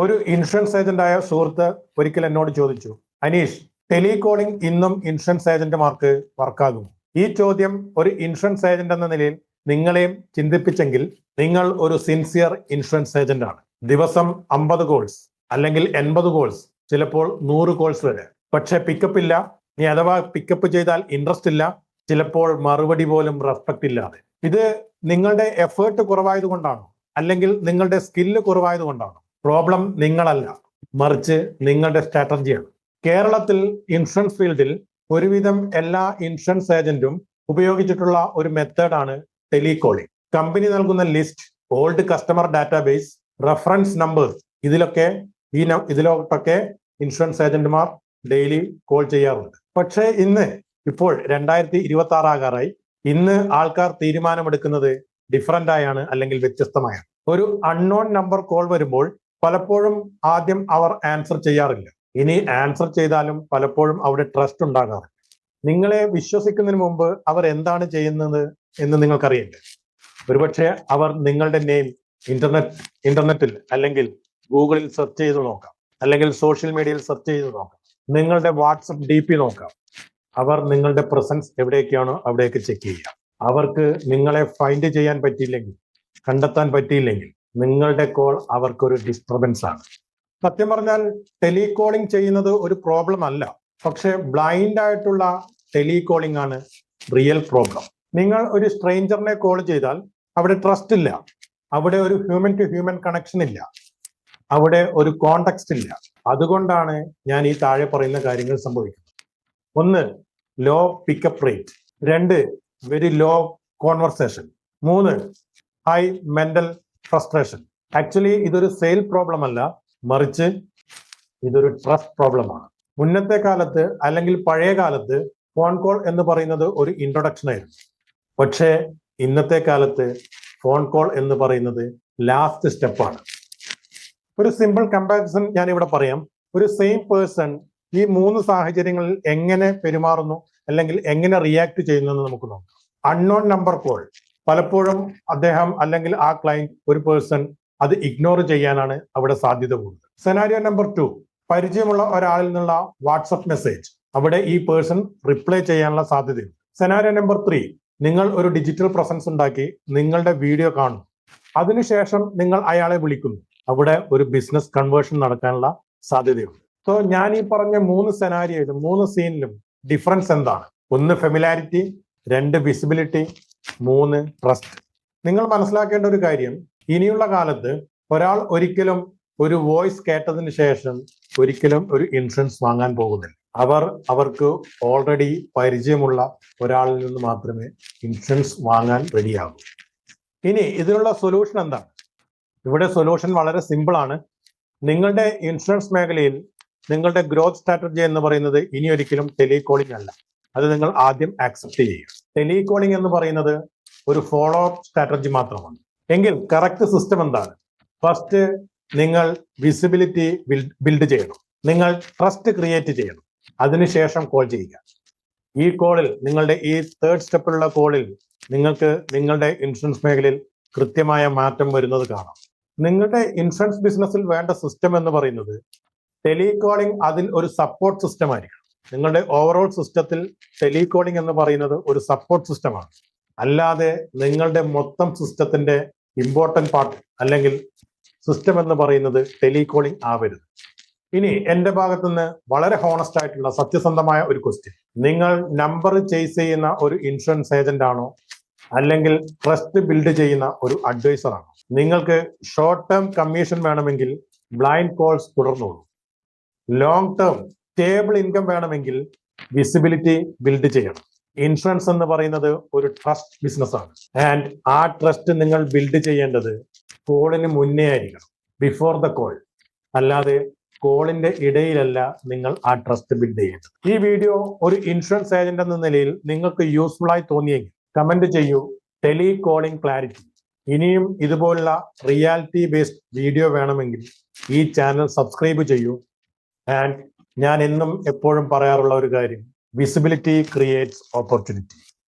ഒരു ഇൻഷുറൻസ് ഏജന്റായ സുഹൃത്ത് ഒരിക്കൽ എന്നോട് ചോദിച്ചു അനീഷ് ടെലികോളിംഗ് ഇന്നും ഇൻഷുറൻസ് ഏജന്റുമാർക്ക് വർക്കാകും ഈ ചോദ്യം ഒരു ഇൻഷുറൻസ് ഏജന്റ് എന്ന നിലയിൽ നിങ്ങളെയും ചിന്തിപ്പിച്ചെങ്കിൽ നിങ്ങൾ ഒരു സിൻസിയർ ഇൻഷുറൻസ് ഏജന്റ് ആണ്. ദിവസം അമ്പത് കോൾസ് അല്ലെങ്കിൽ എൺപത് കോൾസ് ചിലപ്പോൾ നൂറ് കോൾസ് വരെ. പക്ഷെ പിക്കപ്പ് ഇല്ല. നീ അഥവാ പിക്കപ്പ് ചെയ്താൽ ഇൻട്രസ്റ്റ് ഇല്ല. ചിലപ്പോൾ മറുപടി പോലും റെസ്പെക്ട് ഇല്ലാതെ. ഇത് നിങ്ങളുടെ എഫേർട്ട് കുറവായതുകൊണ്ടാണോ? അല്ലെങ്കിൽ നിങ്ങളുടെ സ്കില്ല് കുറവായത് കൊണ്ടാണോ പ്രോബ്ലം നിങ്ങളല്ല. മറിച്ച് നിങ്ങളുടെ സ്ട്രാറ്റജിയാണ്. കേരളത്തിൽ ഇൻഷുറൻസ് ഫീൽഡിൽ ഒരുവിധം എല്ലാ ഇൻഷുറൻസ് ഏജന്റും ഉപയോഗിച്ചിട്ടുള്ള ഒരു മെത്തേഡാണ് ടെലികോളിംഗ്. കമ്പനി നൽകുന്ന list old customer database reference numbers ഇതിലൊക്കെ ഈ ഇതിലോട്ടൊക്കെ ഇൻഷുറൻസ് ഏജന്റുമാർ ഡെയിലി കോൾ ചെയ്യാറുണ്ട്. പക്ഷേ ഇന്ന് ഇപ്പോൾ രണ്ടായിരത്തി ഇരുപത്തി ആറ് ആകാറായി ഇന്ന് ആൾക്കാർ തീരുമാനമെടുക്കുന്നത് ഡിഫറന്റ് ആയാണ് അല്ലെങ്കിൽ വ്യത്യസ്തമായാണ്. ഒരു അൺനോൺ നമ്പർ കോൾ വരുമ്പോൾ പലപ്പോഴും ആദ്യം അവർ ആൻസർ ചെയ്യാറില്ല. ഇനി ആൻസർ ചെയ്താലും പലപ്പോഴും അവിടെ ട്രസ്റ്റ് ഉണ്ടാകാറില്ല. നിങ്ങളെ വിശ്വസിക്കുന്നതിന് മുമ്പ് അവർ എന്താണ് ചെയ്യുന്നത് എന്ന് നിങ്ങൾക്കറിയില്ലേ. ഒരുപക്ഷെ അവർ നിങ്ങളുടെ നെയിം ഇന്റർനെറ്റ് ഇന്റർനെറ്റിൽ അല്ലെങ്കിൽ ഗൂഗിളിൽ സെർച്ച് ചെയ്ത് നോക്കാം. അല്ലെങ്കിൽ സോഷ്യൽ മീഡിയയിൽ സെർച്ച് ചെയ്ത് നോക്കാം. നിങ്ങളുടെ വാട്സപ്പ് ഡി പി നോക്കാം. അവർ നിങ്ങളുടെ പ്രസൻസ് എവിടെയൊക്കെയാണോ അവിടെയൊക്കെ ചെക്ക് ചെയ്യുക. അവർക്ക് നിങ്ങളെ ഫൈൻഡ് ചെയ്യാൻ പറ്റിയില്ലെങ്കിൽ കണ്ടെത്താൻ പറ്റിയില്ലെങ്കിൽ നിങ്ങളുടെ കോൾ അവർക്കൊരു ഡിസ്റ്റർബൻസ് ആണ്. സത്യം പറഞ്ഞാൽ ടെലികോളിംഗ് ചെയ്യുന്നത് ഒരു പ്രോബ്ലം അല്ല. പക്ഷെ ബ്ലൈൻഡ് ആയിട്ടുള്ള ടെലികോളിംഗ് ആണ് റിയൽ പ്രോബ്ലം നിങ്ങൾ ഒരു സ്ട്രേഞ്ചറിനെ കോൾ ചെയ്താൽ അവിടെ ട്രസ്റ്റ് ഇല്ല. അവിടെ ഒരു ഹ്യൂമൻ ടു ഹ്യൂമൻ കണക്ഷൻ ഇല്ല. അവിടെ ഒരു കോണ്ടെക്സ്റ്റ് ഇല്ല. അതുകൊണ്ടാണ് ഞാൻ ഈ താഴെ പറയുന്ന കാര്യങ്ങൾ സംഭവിക്കുന്നത്. ഒന്ന് ലോ പിക്കപ്പ് റേറ്റ് രണ്ട് വെരി ലോ കോൺവെർസേഷൻ മൂന്ന് ഹൈ മെന്റൽ ഫ്രസ്ട്രേഷൻ ആക്ച്വലി ഇതൊരു സെയിൽ പ്രോബ്ലം അല്ല. മറിച്ച് ഇതൊരു ട്രസ്റ്റ് പ്രോബ്ലമാണ് മുന്നത്തെ കാലത്ത് അല്ലെങ്കിൽ പഴയ കാലത്ത് ഫോൺ കോൾ എന്ന് പറയുന്നത് ഒരു ഇൻട്രൊഡക്ഷൻ ആയിരുന്നു. പക്ഷേ ഇന്നത്തെ കാലത്ത് ഫോൺ കോൾ എന്ന് പറയുന്നത് ലാസ്റ്റ് സ്റ്റെപ്പാണ് ഒരു സിമ്പിൾ കമ്പാരിസൺ ഞാൻ ഇവിടെ പറയാം. ഒരു സെയിം പേഴ്സൺ ഈ മൂന്ന് സാഹചര്യങ്ങളിൽ എങ്ങനെ പെരുമാറുന്നു അല്ലെങ്കിൽ എങ്ങനെ റിയാക്ട് ചെയ്യുന്നു എന്ന് നമുക്ക് നോക്കാം. അൺനോൺ നമ്പർ കോൾ പലപ്പോഴും അദ്ദേഹം അല്ലെങ്കിൽ ആ ക്ലയന്റ് ഒരു പേഴ്സൺ അത് ഇഗ്നോർ ചെയ്യാനാണ് അവിടെ സാധ്യത കൂടുതൽ. സെനാരിയോ നമ്പർ ടു പരിചയമുള്ള ഒരാളിൽ നിന്നുള്ള വാട്സപ്പ് മെസ്സേജ് അവിടെ ഈ പേഴ്സൺ റിപ്ലൈ ചെയ്യാനുള്ള സാധ്യതയുണ്ട്. സെനാരിയോ നമ്പർ ത്രീ നിങ്ങൾ ഒരു ഡിജിറ്റൽ പ്രസൻസ് ഉണ്ടാക്കി നിങ്ങളുടെ വീഡിയോ കാണും അതിനുശേഷം നിങ്ങൾ അയാളെ വിളിക്കുന്നു. അവിടെ ഒരു ബിസിനസ് കൺവേർഷൻ നടക്കാനുള്ള സാധ്യതയുണ്ട്. സോ ഞാൻ ഈ പറഞ്ഞ മൂന്ന് സെനാരിയയിലും മൂന്ന് സീനിലും ഡിഫറൻസ് എന്താണ്? ഒന്ന് ഫെമിലാരിറ്റി രണ്ട് വിസിബിലിറ്റി മൂന്ന് ട്രസ്റ്റ് നിങ്ങൾ മനസ്സിലാക്കേണ്ട ഒരു കാര്യം ഇനിയുള്ള കാലത്ത് ഒരാൾ ഒരിക്കലും ഒരു വോയിസ് കേട്ടതിന് ശേഷം ഒരിക്കലും ഒരു ഇൻഷുറൻസ് വാങ്ങാൻ പോകുന്നില്ല. അവർ അവർക്ക് ഓൾറെഡി പരിചയമുള്ള ഒരാളിൽ നിന്ന് മാത്രമേ ഇൻഷുറൻസ് വാങ്ങാൻ റെഡിയാകൂ. ഇനി ഇതിനുള്ള സൊല്യൂഷൻ എന്താണ്? ഇവിടെ സൊല്യൂഷൻ വളരെ സിമ്പിളാണ് നിങ്ങളുടെ ഇൻഷുറൻസ് മേഖലയിൽ നിങ്ങളുടെ ഗ്രോത്ത് സ്ട്രാറ്റജി എന്ന് പറയുന്നത് ഇനി ഒരിക്കലും ടെലികോളിംഗ് അല്ല. അത് നിങ്ങൾ ആദ്യം ആക്സെപ്റ്റ് ചെയ്യുക. ടെലികോളിംഗ് എന്ന് പറയുന്നത് ഒരു ഫോളോ അപ്പ് സ്ട്രാറ്റജി മാത്രമാണ്. എങ്കിൽ കറക്റ്റ് സിസ്റ്റം എന്താണ്? ഫസ്റ്റ് നിങ്ങൾ വിസിബിലിറ്റി ബിൽഡ് ചെയ്യണം. നിങ്ങൾ ട്രസ്റ്റ് ക്രിയേറ്റ് ചെയ്യണം. അതിനുശേഷം കോൾ ചെയ്യുക. ഈ കോളിൽ നിങ്ങളുടെ ഈ തേർഡ് സ്റ്റെപ്പിലുള്ള കോളിൽ നിങ്ങൾക്ക് നിങ്ങളുടെ ഇൻഷുറൻസ് മേഖലയിൽ കൃത്യമായ മാറ്റം വരുന്നത് കാണാം. നിങ്ങളുടെ ഇൻഷുറൻസ് ബിസിനസ്സിൽ വേണ്ട സിസ്റ്റം എന്ന് പറയുന്നത് ടെലികോളിംഗ് അതിൽ ഒരു സപ്പോർട്ട് സിസ്റ്റം ആയിരിക്കണം. നിങ്ങളുടെ ഓവറോൾ സിസ്റ്റത്തിൽ ടെലികോളിംഗ് എന്ന് പറയുന്നത് ഒരു സപ്പോർട്ട് സിസ്റ്റമാണ് അല്ലാതെ നിങ്ങളുടെ മൊത്തം സിസ്റ്റത്തിന്റെ ഇമ്പോർട്ടന്റ് പാർട്ട് അല്ലെങ്കിൽ സിസ്റ്റം എന്ന് പറയുന്നത് ടെലികോളിംഗ് ആവരുത്. ഇനി എന്റെ ഭാഗത്തു നിന്ന് വളരെ ഹോണസ്റ്റ് ആയിട്ടുള്ള സത്യസന്ധമായ ഒരു ക്വസ്റ്റ്യൻ നിങ്ങൾ നമ്പർ ചേസ് ചെയ്യുന്ന ഒരു ഇൻഷുറൻസ് ഏജന്റ് ആണോ? അല്ലെങ്കിൽ ട്രസ്റ്റ് ബിൽഡ് ചെയ്യുന്ന ഒരു അഡ്വൈസർ ആണോ? നിങ്ങൾക്ക് ഷോർട്ട് ടേം കമ്മീഷൻ വേണമെങ്കിൽ ബ്ലൈൻഡ് കോൾസ് തുടർന്നോളൂ ലോങ് ടേം സ്റ്റേബിൾ ഇൻകം വേണമെങ്കിൽ വിസിബിലിറ്റി ബിൽഡ് ചെയ്യണം. ഇൻഷുറൻസ് എന്ന് പറയുന്നത് ഒരു ട്രസ്റ്റ് ബിസിനസ് ആണ്. ആൻഡ് ആ ട്രസ്റ്റ് നിങ്ങൾ ബിൽഡ് ചെയ്യേണ്ടത് കോളിന് മുന്നേ ആയിരിക്കണം. Before the call. അല്ലാതെ കോളിന്റെ ഇടയിലല്ല നിങ്ങൾ ആ ട്രസ്റ്റ് ബിൽഡ് ചെയ്യേണ്ടത്. ഈ വീഡിയോ ഒരു ഇൻഷുറൻസ് ഏജന്റ് എന്ന നിലയിൽ നിങ്ങൾക്ക് യൂസ്ഫുൾ ആയി തോന്നിയെങ്കിൽ കമന്റ് ചെയ്യൂ. Telecalling clarity. ഇനിയും ഇതുപോലുള്ള റിയാലിറ്റി ബേസ്ഡ് വീഡിയോ വേണമെങ്കിൽ ഈ ചാനൽ സബ്സ്ക്രൈബ് ചെയ്യൂ. ആൻഡ് ഞാൻ എന്നും എപ്പോഴും പറയാറുള്ള ഒരു കാര്യം വിസിബിലിറ്റി ക്രിയേറ്റ്സ് ഓപ്പർച്യൂണിറ്റി